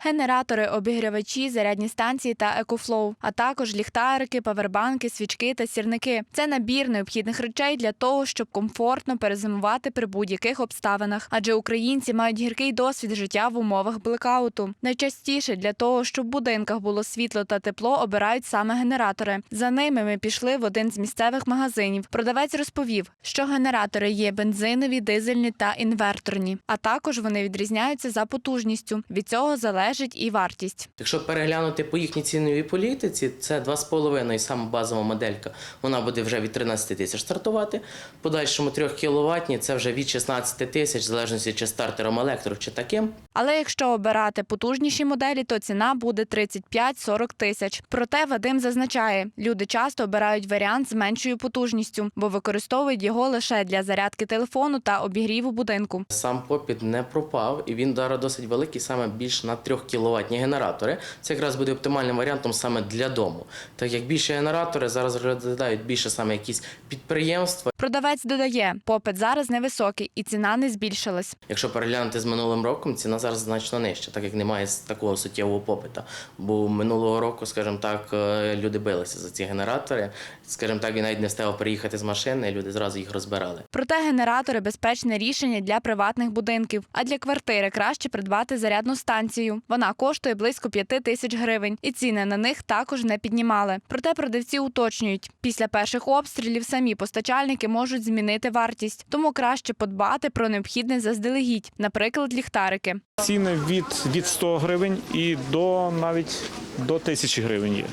Генератори, обігрівачі, зарядні станції та екофлоу, а також ліхтарики, павербанки, свічки та сірники. Це набір необхідних речей для того, щоб комфортно перезимувати при будь-яких обставинах. Адже українці мають гіркий досвід життя в умовах блекауту. Найчастіше для того, щоб в будинках було світло та тепло, обирають саме генератори. За ними ми пішли в один з місцевих магазинів. Продавець розповів, що генератори є бензинові, дизельні та інверторні, а також вони відрізняються за потужністю. Від цього залежить і вартість. Якщо переглянути по їхній ціновій політиці, це 2,5 сама базова моделька. Вона буде вже від 13 тисяч стартувати. В подальшому 3 кВт це вже від 16 тисяч, в залежності чи стартером електро, чи таким. Але якщо обирати потужніші моделі, то ціна буде 35-40 тисяч. Проте Вадим зазначає, люди часто обирають варіант з меншою потужністю, бо використовують його лише для зарядки телефону та обігріву будинку. Сам попіт не пропав, і він зараз досить великий, саме більше на 3 кВт генератори. Це якраз буде оптимальним варіантом саме для дому. Так як більше генератори зараз розглядають більше саме якісь підприємства. Продавець додає, попит зараз невисокий і ціна не збільшилась. Якщо переглянути з минулим роком, ціна зараз значно нижча, так як немає такого суттєвого попиту. Бо минулого року, скажімо так, е, люди билися за ці генератори. Скажімо так, він навіть не встиг приїхати з машини, і люди зразу їх розбирали. Проте генератори безпечне рішення для приватних будинків, а для квартири краще придбати зарядну станцію. Вона коштує близько 5 тисяч гривень, і ціни на них також не піднімали. Проте продавці уточнюють, після перших обстрілів самі постачальники можуть змінити вартість, тому краще подбати про необхідне заздалегідь, наприклад, ліхтарики. Ціни від, від 100 гривень і до навіть до 1000 гривень є.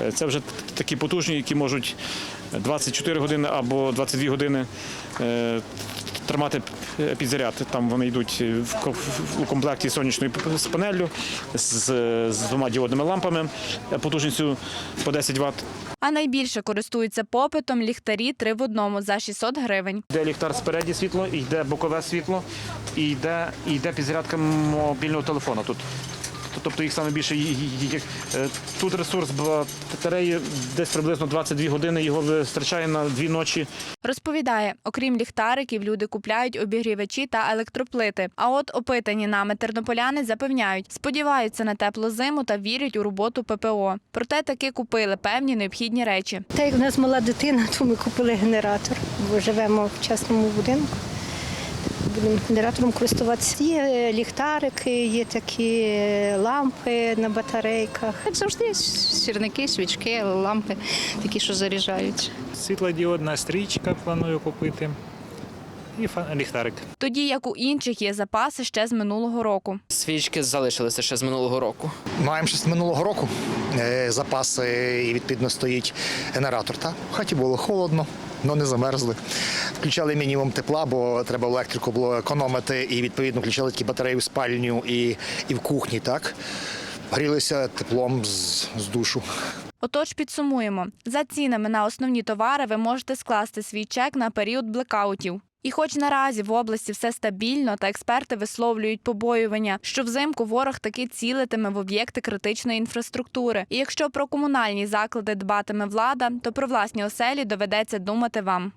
Е, Це вже такі потужні, які можуть 24 години або 22 години е, тримати підзаряд. Там вони йдуть у комплекті сонячної з панеллю, з, з двома діодними лампами е, потужністю по 10 Вт. А найбільше користуються попитом ліхтарі три в одному за 600 гривень. Йде ліхтар спереді світло, йде бокове світло, і йде, йде підзарядка мобільного телефону тут. Тобто їх саме більше. е, Тут ресурс батареї десь приблизно 22 години, його вистачає на дві ночі. Розповідає, окрім ліхтариків, люди купляють обігрівачі та електроплити. А от опитані нами тернополяни запевняють, сподіваються на теплу зиму та вірять у роботу ППО. Проте таки купили певні необхідні речі. Та як в нас мала дитина, то ми купили генератор, бо живемо в частному будинку. Будемо генератором користуватися. Є е, ліхтарики, є такі е, лампи на батарейках. Як завжди, сірники, свічки, лампи, такі, що заряджають. Світлодіодна стрічка планую купити. І ліхтарик. Тоді як у інших є запаси ще з минулого року. Свічки залишилися ще з минулого року. Маємо ще з минулого року е, запаси і відповідно стоїть генератор. Та? В хаті було холодно, але не замерзли. Включали мінімум тепла, бо треба електрику було економити, і відповідно включали такі батареї в спальню і, і в кухні. Так? Грілися теплом з, з душу. Отож, підсумуємо: за цінами на основні товари ви можете скласти свій чек на період блекаутів. І хоч наразі в області все стабільно, та експерти висловлюють побоювання, що взимку ворог таки цілитиме в об'єкти критичної інфраструктури. І якщо про комунальні заклади дбатиме влада, то про власні оселі доведеться думати вам.